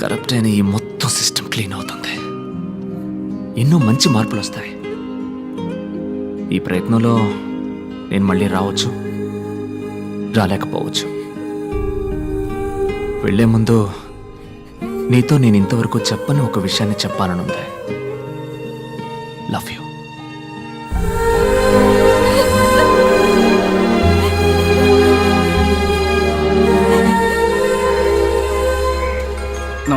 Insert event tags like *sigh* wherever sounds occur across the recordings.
Corrupt అయిన ఈ మొత్తం సిస్టమ్ క్లీన్ అవుతుంది. ఎన్నో మంచి మార్పులు వస్తాయి. ఈ ప్రయత్నంలో నేను మళ్ళీ రావచ్చు రాలేకపోవచ్చు. వెళ్ళే ముందు నీతో నేను ఇంతవరకు చెప్పని ఒక విషయాన్ని చెప్పాలనుంది.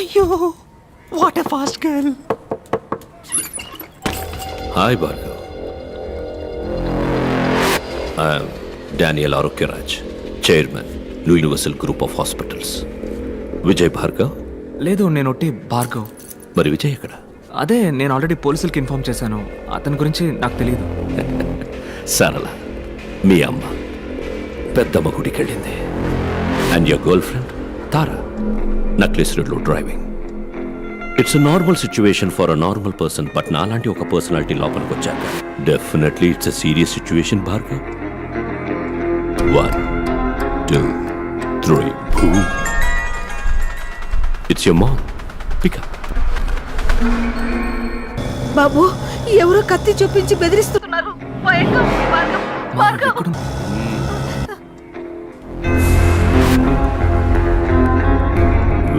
అయ్యో what a fast girl hi Bhargav I'm Daniel Arogyaraj chairman universal group of hospitals Vijay Bhargav లేదు నేను ఒట్టి భార్గవ్ మరి విజయ్ ఎక్కడ? అదే నేను ఆల్రెడీ పోలీసులకి ఇన్ఫార్మ్ చేశాను. అతని గురించి నాకు తెలియదు *laughs* సరళ మీ అమ్మ పెద్దమ్మ గుడికి వెళ్ళింది and your girlfriend Tara necklace రోడ్లో driving it's normal situation for a normal person but నాలాంటి ఒక పర్సనాలిటీ లోపలికి వచ్చాక definitely it's a serious situation Bhargav. One two three it's your mom pickup బాబు ఎవరో కత్తి చూపించి బెదిరిస్తున్నారు.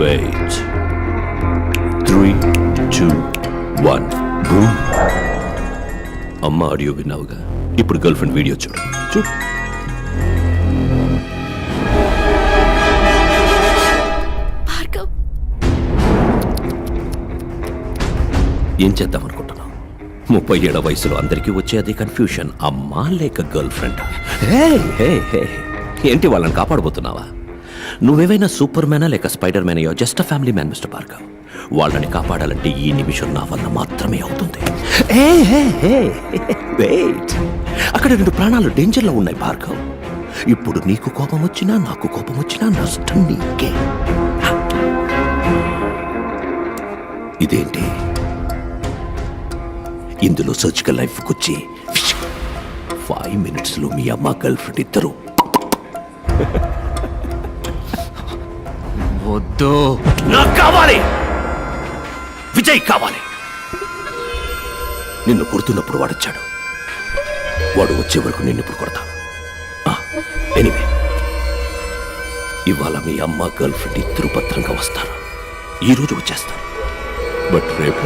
మా ఎక్కడుంది? Wait. Three, two, one. Boom. అమ్మ ఆడియో విన్నావుగా ఇప్పుడు గర్ల్ ఫ్రెండ్ వీడియో చూడు చూడు ఏం చేద్దాం అనుకుంటున్నావు ముప్పై ఏళ్ళ వయసులో అందరికీ వచ్చే అది కన్ఫ్యూషన్ అమ్మా లేక గర్ల్ ఫ్రెండ్ ఏంటి వాళ్ళని కాపాడబోతున్నావా నువ్వేవైనా సూపర్ మ్యానా లేక స్పైడర్ మ్యాన్ అయ్యో just family man mister Bhargav వాళ్ళని కాపాడాలంటే ఈ నిమిషం నా వల్ల మాత్రమే అవుతుంది. హే, హే, అక్కడ రెండు ప్రాణాలు డేంజర్లో ఉన్నాయి భార్గవ్ ఇప్పుడు నీకు కోపం వచ్చినా నాకు కోపం వచ్చినా నష్టం నీకే. ఇదేంటి? ఇందులో సర్జికల్ లైఫ్కి వచ్చి ఫైవ్ మినిట్స్లో మీ అమ్మ గర్ల్ ఫ్రెండ్ ఇద్దరు. వద్దు. నాకు కావాలి. విజయ్ కావాలి. నిన్ను కొడుతున్నప్పుడు వాడొచ్చాడు. వాడు వచ్చే వరకు నిన్ను ఇప్పుడు కొడతా. ఎనివే ఇవాళ మీ అమ్మ గర్ల్ ఫ్రెండ్ ఇద్దరు భద్రంగా వస్తారు. ఈ రోజు వచ్చేస్తారు. బట్ రేపు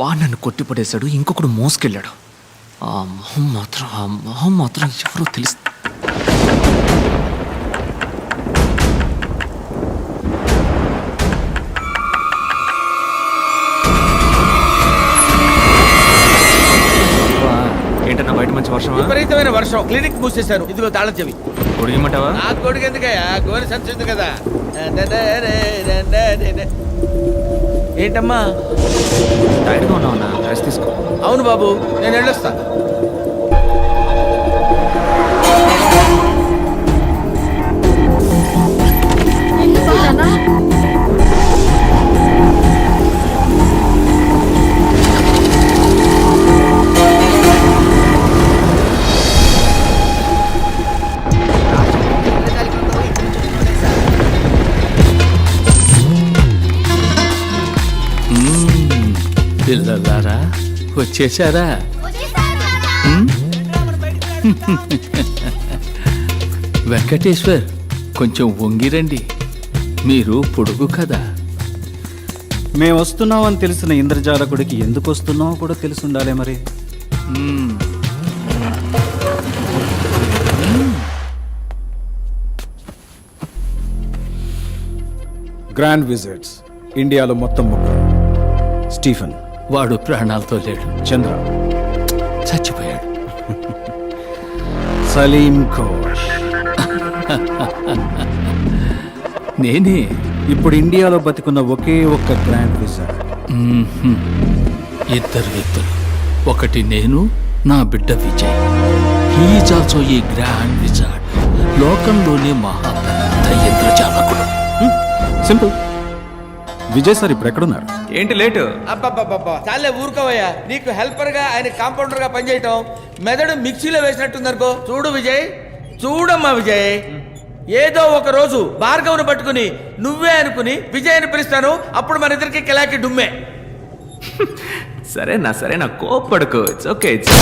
వాడు నన్ను కొట్టిపడేశాడు ఇంకొకడు మోసుకెళ్ళాడు. ఆ మొహం మాత్రం ఆ మొహం మాత్రం ఎవరో తెలుసు ఏంటన్నా బయట మంచి వర్షమా? విపరీతమైన వర్షం. క్లినిక్ మూసేశారు. ఇదిగో తాళం చెవి. పొడిగిమంటావా నా కొడుకు ఎందుకయ్యా? గోరి సంచుంది కదా. ఏంటమ్మా? టైర్డ్గా ఉన్నావన్నా? రెస్ట్ తీసుకో. అవును బాబు నేను వెళ్ళొస్తా పిల్లలారా వచ్చేసారా? వెంకటేశ్వర్ కొంచెం వంగిరండి. మీరు పొడుగు కదా. మేము వస్తున్నామని తెలిసిన ఇంద్రజాలకుడికి ఎందుకు వస్తున్నామో కూడా తెలిసి ఉండాలి మరి. గ్రాండ్ విజిట్స్ ఇండియాలో మొత్తం ముగ్గురు. స్టీఫెన్. వాడు ప్రాణాలతో లేడు. చంద్ర. చచ్చిపోయాడు. సలీం ఘోష్. నేనే. ఇప్పుడు ఇండియాలో బతికున్న ఒకే ఒక్క గ్రాండ్ విజార్డ్ మ్మ్హ్మ్. ఇద్దరు వ్యక్తులు. ఒకటి నేను నా బిడ్డ విజయ్. హీఈస్ ఆల్సో ఈ గ్రాండ్ విజార్డ్. లోకంలోనే మహా పెద్ద ఇంద్రజాలకుడు సింపుల్. విజయ్ సార్ ఇప్పుడు ఎక్కడున్నారు? ఏంటి లేటు? అబ్బబ్బబ్బబ్బా. చాలే ఊరుకోవయ్యా. నీకు హెల్పర్గా ఆయన కాంపౌండర్గా పనిచేయటం మెదడు మిక్సీలో వేసినట్టుందనుకో. చూడు విజయ్ చూడమ్మా విజయ్. ఏదో ఒక రోజు భార్గవుని పట్టుకుని నువ్వే అనుకుని విజయ్ అని పిలుస్తాను. అప్పుడు మన ఇద్దరికి కిలాకి డుమ్మే. సరేనా సరేనా. కోపడుకో ఇట్స్ ఓకే ఇట్స్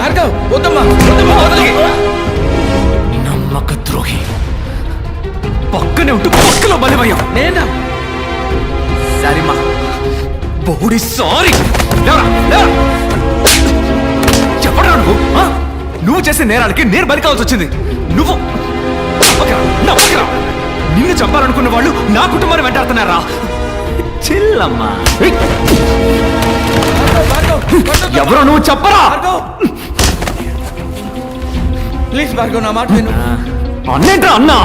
భార్గవ్ వద్దమ్మా వద్దమ్మా వదలకి. ద్రోహి. పక్కనే ఉంటూ పక్కలో బలిమయ్యం నేనా? సరేమా. బోడి సారీ. చెప్పడా నువ్వు? నువ్వు చేసే నేరాలకి నేను బలి కావాల్సి వచ్చింది. నువ్వు. నిన్ను చంపాలనుకున్న వాళ్ళు నా కుటుంబాన్ని వెంటాడుతున్నారా? చిల్లమ్మా. ఎవరో నువ్వు చెప్పరా? ప్లీజ్ భార్గవ్ నా మాట విను. అన్నేంట్రా అన్నా.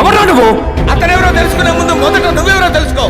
ఎవరా నువ్వు? అతనెవరో తెలుసుకునే ముందు మొదట నువ్వెవరో తెలుసుకో.